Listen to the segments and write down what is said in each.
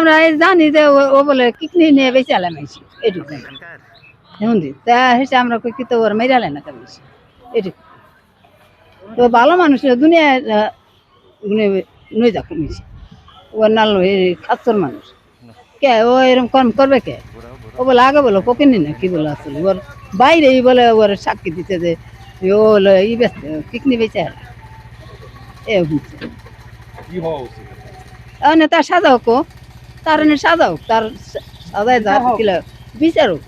আমরা জানি যে ও- বলে কিকনি নিয়ে বেশি আলাম আইসি এটুকু। শুনছি তা হেসে আমরা কই কি তো ওর মেরে আলে না কেন এটুকু। তো ভালো মানুষ দুনিয়া নই যা কমিছে ও নাল খাচ্ছর মানুষ। কে ও এরকম কর্ম করবে কে? ও বলে আগে বলো পকেনি না কি বলে আসলে? ওর বাইরেই বলে ওর সাক্ষী দিতে যে ও হলো ই বেচতে পিকনি বেচে এ বুঝছে কি তার সাজা হোক তার এনে সাজা হোক তার সাজায় যা কিলা বিচার হোক।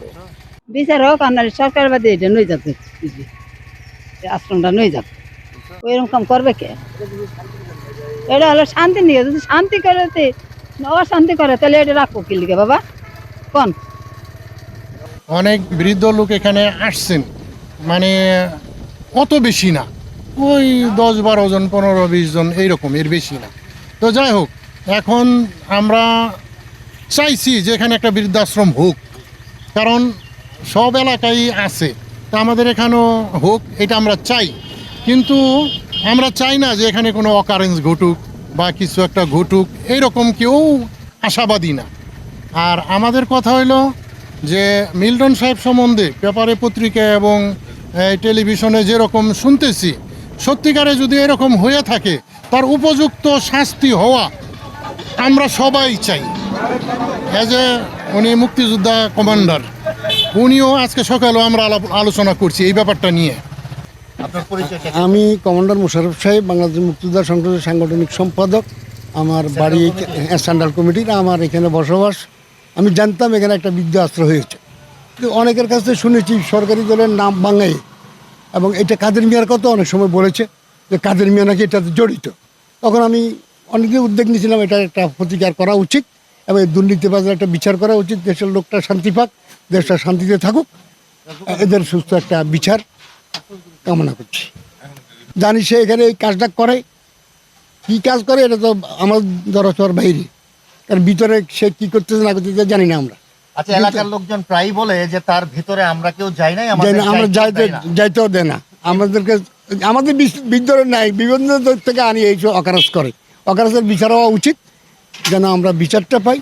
বিচার হোক আর নাহলে সরকার বাদে এটা নই যাবে এই আশ্রমটা নই যাবে ওইরকম কাম করবে কে? এটা হলো শান্তি নিয়ে যদি শান্তি করে তে অশান্তি করে তাহলে এটা রাখব কি লিখে বাবা? কোন? অনেক বৃদ্ধ লোক এখানে আসছেন। মানে অত বেশি না। ওই দশ বারো জন পনেরো বিশ জন এইরকম এর বেশি না। তো যাই হোক এখন আমরা চাইছি যে এখানে একটা বৃদ্ধাশ্রম হোক, কারণ সব এলাকায় আছে। তা আমাদের এখানেও হোক, এটা আমরা চাই। কিন্তু আমরা চাই না যে এখানে কোনো অকারেন্স ঘটুক বা কিছু একটা ঘটুক, এইরকম কেউ আশাবাদী না। আর আমাদের কথা হইল যে মিল্টন সাহেব সম্বন্ধে পেপারে পত্রিকা এবং টেলিভিশনে যেরকম শুনতেছি, সত্যিকারে যদি এরকম হয়ে থাকে, তার উপযুক্ত শাস্তি হওয়া আমরা সবাই চাই। এজ এ উনি মুক্তিযোদ্ধা কমান্ডার উনিও আজকে সকালেও আমরা আলোচনা করছি এই ব্যাপারটা নিয়ে? আমি কমান্ডার মোশারফ সাহেব বাংলাদেশ মুক্তিযোদ্ধা সংসদের সাংগঠনিক সম্পাদক। আমার বাড়ি স্ট্যান্ডার্ড কমিটির আমার এখানে বসবাস। আমি জানতাম এখানে একটা বৃদ্ধাস্ত্র হয়েছে। কিন্তু অনেকের কাছ থেকে শুনেছি সরকারি দলের নাম বাঙাই এবং এটা কাদের মিয়ার কথা অনেক সময় বলেছে যে কাদের মিয়া নাকি এটাতে জড়িত। তখন আমি অনেকে উদ্যোগ নিয়েছিলাম এটা একটা প্রতিকার করা উচিত। এবং এই দুর্নীতিবাজের একটা বিচার করা উচিত। দেশের লোকটা শান্তি পাক দেশটা শান্তিতে থাকুক। এদের সুস্থ একটা বিচার কামনা করছি। জানি সে এখানে এই কাজটা করে। কি কাজ করে এটা তো আমার দরচর বাইরে। কারণ ভিতরে সে কি করতেছে না করতেছে জানি না আমরা। আচ্ছা এলাকার লোকজন প্রায়ই বলে যে তার ভিতরে আমরা কেউ যাই নাই আমরা যাইতে যাইতেও দেয় না। আমাদেরকে আমাদের ভিতরে নাই। বিভিন্ন দিক থেকে আনি এইসব অকারস করে। অকারসের বিচার হওয়া উচিত। যেন আমরা বিচারটা পাই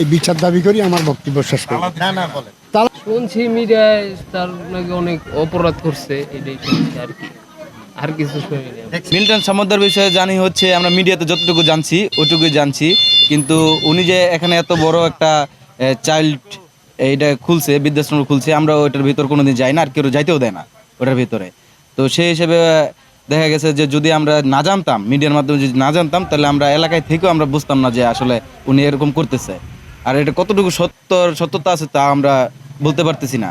এই বিচার দাবি করি আমার বক্তব্য শেষ করি না না বলে শুনছি মিডিয়ায় তার নাকি অনেক অপরাধ করছে এটাই শুনছি আর কি। আর কিছু শুনি না। মিল্টন সামুদ্রের বিষয়ে জানি হচ্ছে আমরা মিডিয়াতে যতটুকু জানছি ওইটুকুই জানছি। কিন্তু উনি যে এখানে এত বড় একটা চাইল্ড এইটা খুলছে বৃদ্ধাশ্রম খুলছে আমরা ওইটার ভিতর কোনোদিন যাই না আর কেউ যাইতেও দেয় না ওটার ভিতরে। তো সেই হিসেবে দেখা গেছে যে যদি আমরা না জানতাম মিডিয়ার মাধ্যমে যদি না জানতাম তাহলে আমরা এলাকায় থেকেও আমরা বুঝতাম না যে আসলে উনি এরকম করতেছে। আর এটা কতটুকু সত্য সত্যতা আছে তা আমরা বলতে পারতেছি না।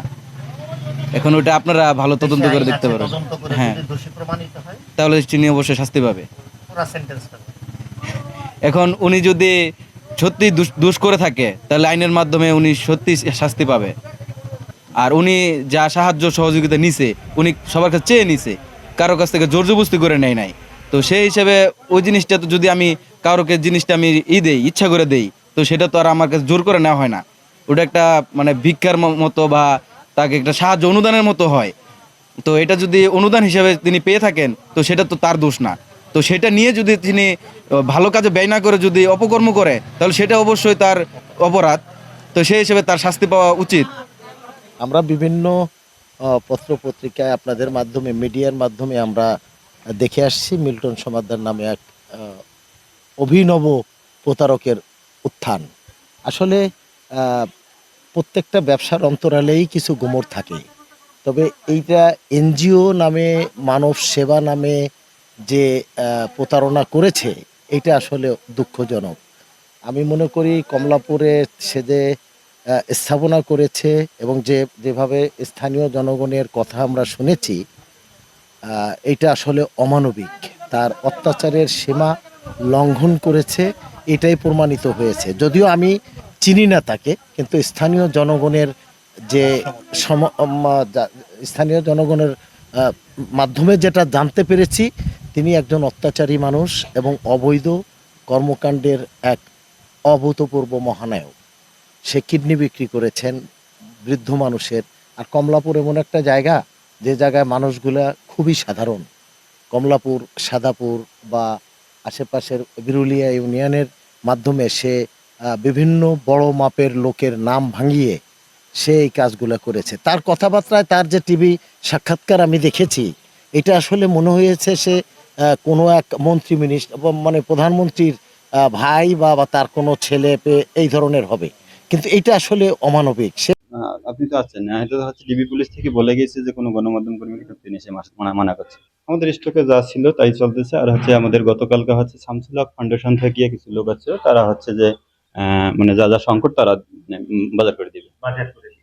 এখন ওটা আপনারা ভালো তদন্ত করে দেখতে পারেন। হ্যাঁ। হয় তাহলে তিনি অবশ্যই শাস্তি পাবে। এখন উনি যদি সত্যি দোষ করে থাকে তাহলে আইনের মাধ্যমে উনি সত্যি শাস্তি পাবে। আর উনি যা সাহায্য সহযোগিতা নিছে উনি সবার কাছে চেয়ে নিছে কারও কাছ থেকে জোর জবস্তি করে নেয় নাই। তো সেই হিসেবে ওই জিনিসটা তো যদি আমি কারোকে জিনিসটা আমি ই দেই, ইচ্ছা করে দেই, তো সেটা তো আর আমার কাছে জোর করে নেওয়া হয় না। ওটা একটা মানে ভিক্ষার মতো বা তাকে একটা সাহায্য অনুদানের মতো হয়। তো এটা যদি অনুদান হিসেবে তিনি পেয়ে থাকেন, তো সেটা তো তার দোষ না। তো সেটা নিয়ে যদি তিনি ভালো কাজে ব্যয় না করে যদি অপকর্ম করে, তাহলে সেটা অবশ্যই তার অপরাধ। তো সেই হিসেবে তার শাস্তি পাওয়া উচিত। আমরা বিভিন্ন পত্র পত্রিকায় আপনাদের মাধ্যমে, মিডিয়ার মাধ্যমে আমরা দেখে আসছি মিল্টন সমাদ্দার নামে এক অভিনব প্রতারকের উত্থান। আসলে প্রত্যেকটা ব্যবসার অন্তরালেই কিছু গোমর থাকে তবে এইটা এনজিও নামে, মানব সেবা নামে যে প্রতারণা করেছে, এটা আসলে দুঃখজনক। আমি মনে করি কমলাপুরে সে যে স্থাপনা করেছে এবং যে, যেভাবে স্থানীয় জনগণের কথা আমরা শুনেছি এটা আসলে অমানবিক। তার অত্যাচারের সীমা লঙ্ঘন করেছে, এটাই প্রমাণিত হয়েছে। যদিও আমি চিনি না তাকে, কিন্তু স্থানীয় জনগণের যে সম স্থানীয় জনগণের মাধ্যমে যেটা জানতে পেরেছি, তিনি একজন অত্যাচারী মানুষ এবং অবৈধ কর্মকাণ্ডের এক অভূতপূর্ব মহানায়ক। সে কিডনি বিক্রি করেছেন বৃদ্ধ মানুষের। আর কমলাপুর এমন একটা জায়গা, যে জায়গায় মানুষগুলা খুবই সাধারণ। কমলাপুর, সাদাপুর বা আশেপাশের বিরুলিয়া ইউনিয়নের মাধ্যমে সে বিভিন্ন বড় মাপের লোকের নাম ভাঙিয়ে সে এই কাজগুলো করেছে। তার কথাবার্তায় তার যে টিভি সাক্ষাৎকার আমি দেখেছি, এটা আসলে মনে হয়েছে সে কোনো এক মন্ত্রী মিনিস্টার মানে প্রধানমন্ত্রীর ভাই বা তার কোনো ছেলে পেয়ে এই ধরনের হবে। কিন্তু এটা আসলে অমানবিক। সে আহ, আপনি তো আছেন। না এটা তো হচ্ছে ডিবি পুলিশ থেকে বলে গেছে যে কোনো গণমাধ্যম কর্মীকে ঢুকতে নিয়ে সে মাস- মানা মানা করছে। আমাদের স্টকে যা ছিল তাই চলতেছে। আর হচ্ছে আমাদের গতকালকে হচ্ছে শামসুল হক ফাউন্ডেশন থেকে কিছু লোক আছে তারা হচ্ছে যে আহ, মানে যা যা সংকট তারা বাজার করে দিবে। বাজার করে দিবে